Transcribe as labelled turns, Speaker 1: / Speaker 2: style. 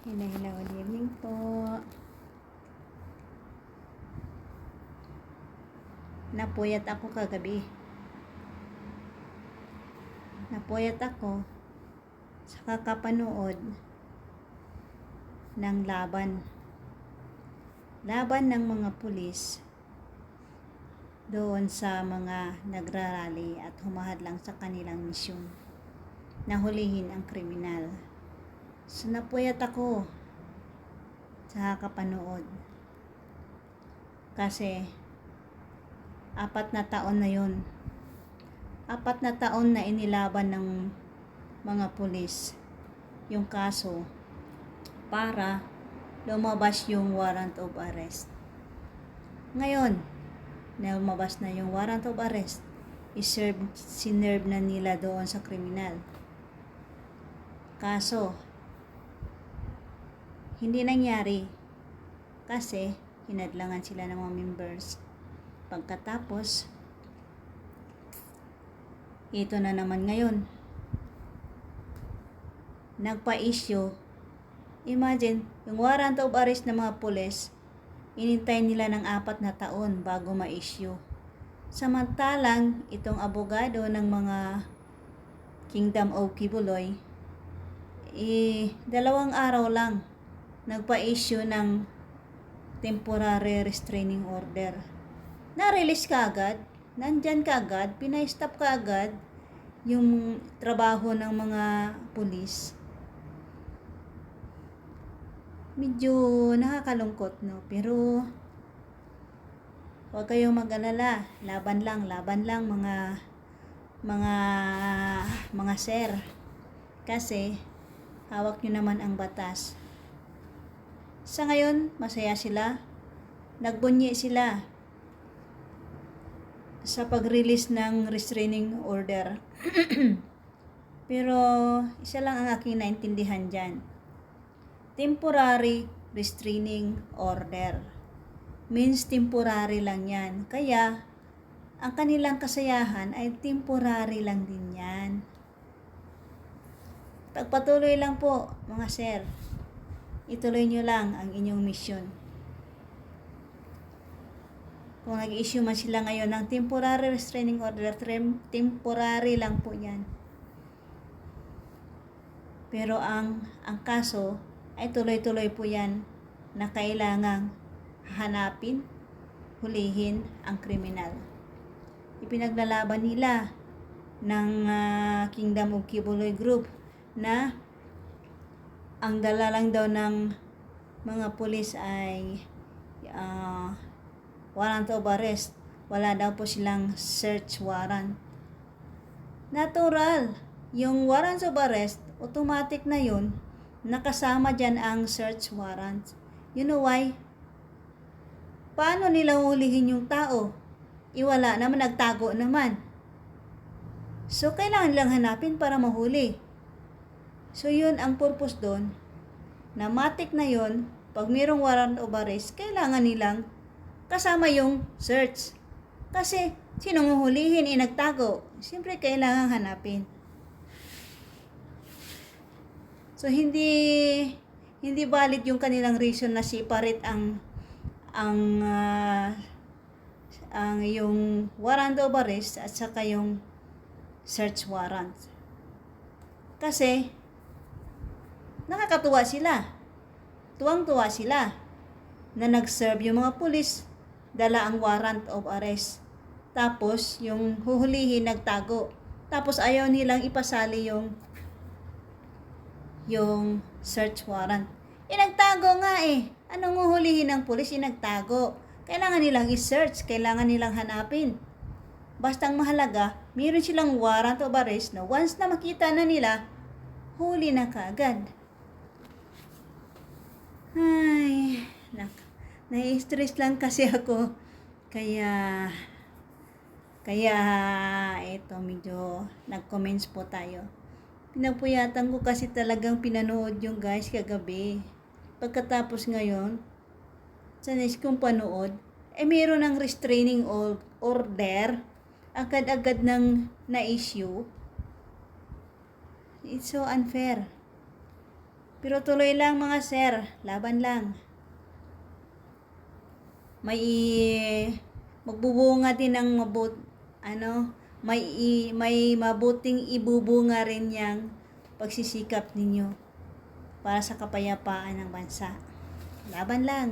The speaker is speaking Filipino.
Speaker 1: Hello, hello, good evening po. Napuyat ako kagabi. Napuyat ako sa kakapanood ng laban. Laban ng mga pulis doon sa mga nagrarally at humahadlang sa kanilang misyon na hulihin ang kriminal. So, napuyat ako sa kapanood. Kasi, apat na taon na yon Apat na taon na inilaban ng mga pulis yung kaso para lumabas yung warrant of arrest. Ngayon, na lumabas na yung warrant of arrest, iserve, sinerve na nila doon sa kriminal. Kaso, hindi nangyari kasi hinadlangan sila ng mga members. Pagkatapos, ito na naman ngayon. Nagpa-issue. Imagine, yung warrant of arrest ng mga pulis, inintay nila ng apat na taon bago ma-issue. Samantalang, itong abogado ng mga Kingdom of Kibuloy, eh, dalawang araw lang nagpa-issue ng temporary restraining order. Na-release ka agad, nandyan ka agad, pinay-stop ka agad yung trabaho ng mga pulis. Medyo nakakalungkot, no? Pero, huwag kayong mag-alala. Laban lang, laban lang mga mga mga sir. Kasi, hawak nyo naman ang batas. Sa ngayon, masaya sila. Nagbunyi sila sa pag-release ng restraining order. Pero, isa lang ang aking naintindihan dyan. Temporary restraining order. Means temporary lang yan. Kaya, ang kanilang kasayahan ay temporary lang din yan. Pagpatuloy lang po, mga sir. Ituloy nyo lang ang inyong mission. Kung nag-issue man sila ngayon ng temporary restraining order, tem- temporary lang po yan. Pero ang ang kaso ay tuloy-tuloy po yan na kailangang hanapin, hulihin ang kriminal. Ipinaglalaban nila ng ah, Kingdom of Kibuloy Group na ang dala lang daw ng mga pulis ay ah, warrant of arrest. Wala daw po silang search warrant. Natural, yung warrant of arrest, automatic na yun, nakasama dyan ang search warrant. You know why? Paano nila hulihin yung tao? Iwala naman, nagtago naman. So, kailangan lang hanapin para mahuli. So, yun ang purpose doon. Na matik na yun, pag mayroong warrant of arrest, kailangan nilang kasama yung search. Kasi, sinong huhulihin, inagtago. Siyempre, kailangan hanapin. So, hindi hindi valid yung kanilang reason na separate ang ang ah, ang yung warrant of arrest at saka yung search warrant. Kasi, nakakatuwa sila. Tuwang-tuwa sila na nag-serve yung mga pulis, dala ang warrant of arrest. Tapos, yung huhulihin, nagtago. Tapos, ayaw nilang ipasali yung yung search warrant. Inagtago nga eh. Anong huhulihin ng pulis? Inagtago. Kailangan nilang i-search, kailangan nilang hanapin. Basta ang mahalaga, meron silang warrant of arrest na once na makita na nila, huli na kaagad. Ay, nak, nai-stress lang kasi ako. Kaya, kaya, ito, medyo nag-comments po tayo. Pinapuyatan ko kasi talagang pinanood yung guys kagabi. Pagkatapos ngayon, sa next kong panood, eh meron ng restraining or- order, agad-agad ng na-issue. It's so unfair. Pero tuloy lang mga sir, laban lang. May magbubunga din ng mabut ano, may may mabuting ibubunga rin yang pagsisikap ninyo para sa kapayapaan ng bansa. Laban lang.